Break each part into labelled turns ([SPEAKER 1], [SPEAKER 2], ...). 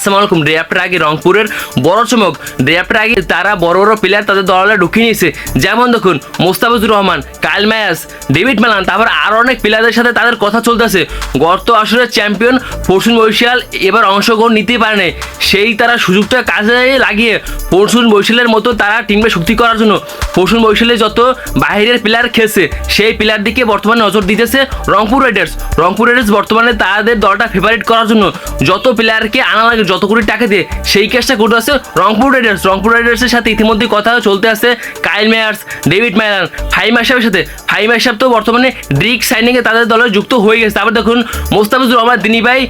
[SPEAKER 1] আসসালামু আলাইকুম। আগে রংপুরের বড় চমক। ড্রাফটের আগে তারা বড় বড় প্লেয়ার তাদের দলে ঢুকিয়ে নিয়েছে। যেমন দেখুন, Mustafizur Rahman, Kyle Mayers, David Malan, তারপর আরও অনেক প্লেয়ারদের সাথে তাদের কথা চলতেছে। গত আসরের চ্যাম্পিয়ন পরশুন বৈশাল এবার অংশগ্রহণ নিতে পারে সেই তারা সুযোগটা কাজে লাগিয়ে পরশুন বৈশালের মতো তারা টিমকে শক্তি করার জন্য পরশুন বৈশালে যত বাইরের প্লেয়ার খেলছে, সেই প্লেয়ার দিকে বর্তমানে নজর দিতেছে রংপুর রাইডার্স। রংপুর রাইডার্স বর্তমানে তাদের দলটা ফেভারিট করার জন্য যত প্লেয়ারকে আনা লাগে যত কোটি টাকা দিয়ে সেই কাজটা করতে আছে, রংপুর রাইডার্স রংপুর রাইডার্সের সাথে ইতিমধ্যে কথা চলতে আছে কাইল মেয়ার্স ডেভিড ম্যালান ফাইম আশাবের সাথে। ফাইম আশাব তো বর্তমানে ড্রিক সাইনিংয়ে তাদের দলে যুক্ত হয়ে গেছে। তারপর দেখুন, মোস্তাফিজুর রহমান, তিনি ভাই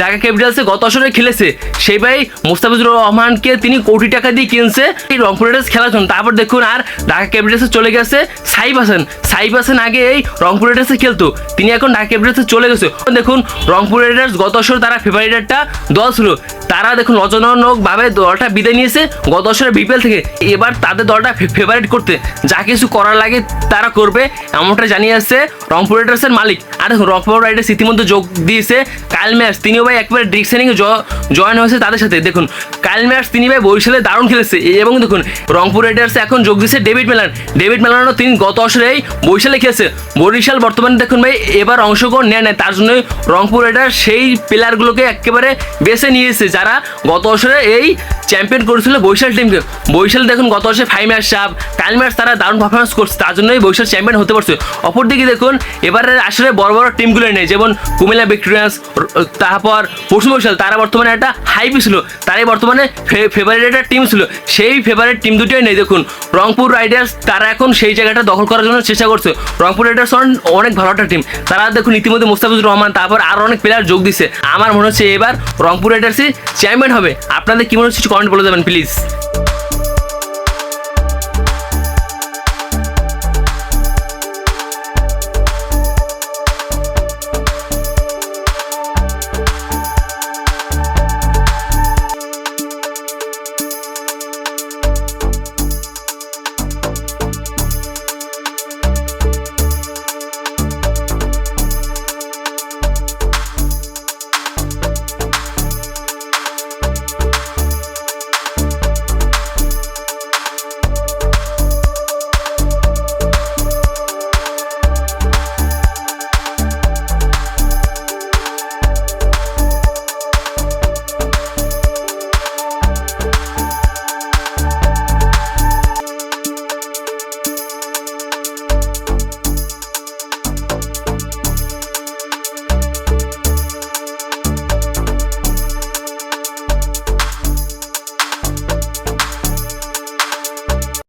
[SPEAKER 1] ঢাকা ক্যাপিটালসে গত আসরে খেলেছে। সেই ভাই মোস্তাফিজুর রহমানকে তিনি কোটি টাকা দিয়ে কিনছে। এই রংপুর রাইডার্স খেলার তারপর দেখুন, আর ঢাকা ক্যাপিটালসে চলে গেছে সাইফ হাসান। সাইফ হাসান আগে এই রংপুর রাইডার্সে খেলতো। তিনি এখন ঢাকা ক্যাপিটালসে চলে গেছে। দেখুন, রংপুর রাইডার্স গত বছর তারা ফেভারিট একটা দল ছিল। moment. তারা দেখুন ভাবে দলটা বিদায় নিয়েছে। গত বছরের বিপিএল থেকে এবার তাদের দলটা ফেভারিট করতে। যা কিছু করার লাগে তারা করবে, এমনটা জানিয়ে আসছে রংপুর রাইডার্সের মালিক। আর দেখুন, রংপুর রাইডার্স ইতিমধ্যে যোগ দিয়েছে কাইল ম্যাচ। তিনিও ভাই একবারে ডিকশনিংয়ে জয়েন হয়েছে তাদের সাথে। দেখুন কাইল ম্যাচ তিনি ভাই বরিশালে দারুণ খেলেছে। এবং দেখুন, রংপুর রাইডার্স এখন যোগ দিয়েছে ডেভিড মেলান ডেভিড মেলানও তিনি গত বছরেই বরিশালে খেলেছে। বরিশাল বর্তমানে দেখুন ভাই এবার অংশগ্রহণ নেয় নেয় তার জন্যই রংপুর রাইডার্স সেই প্লেয়ারগুলোকে একেবারে বেছে নিয়েছে। যারা গত বছরে এই চ্যাম্পিয়ন করেছিল বৈশাল টিমকে বৈশাল দেখুন গত বছরে ফাইভ ম্যাচ সাপ টাইম ম্যাচ তারা দারুণ পারফরমেন্স করছে, তার জন্যই বৈশাল চ্যাম্পিয়ন হতে পারছে। অপরদিকে দেখুন এবারে আসলে বড় বড় টিমগুলো নেই, যেমন কুমিল্লা ভিক্টোরিয়ান্স তারপর পশ্চিম বৈশাল তারা বর্তমানে একটা হাইপি ছিল, তারাই বর্তমানে ফেভারিট একটা টিম ছিল। সেই ফেভারিট টিম দুটোই নেই, দেখুন। রংপুর রাইডার্স তারা এখন সেই জায়গাটা দখল করার জন্য চেষ্টা করছে। রংপুর রাইডার্স অনেক ভালো একটা টিম তারা দেখুন ইতিমধ্যে মুস্তাফিজুর রহমান, তারপর আরও অনেক প্লেয়ার যোগ দিছে। আমার মনে হচ্ছে এবার রংপুর রাইডার্সই চ্যাম্পিয়ন হবে। আপনাদের কি মনে হচ্ছে কমেন্ট বলে দেবেন প্লিজ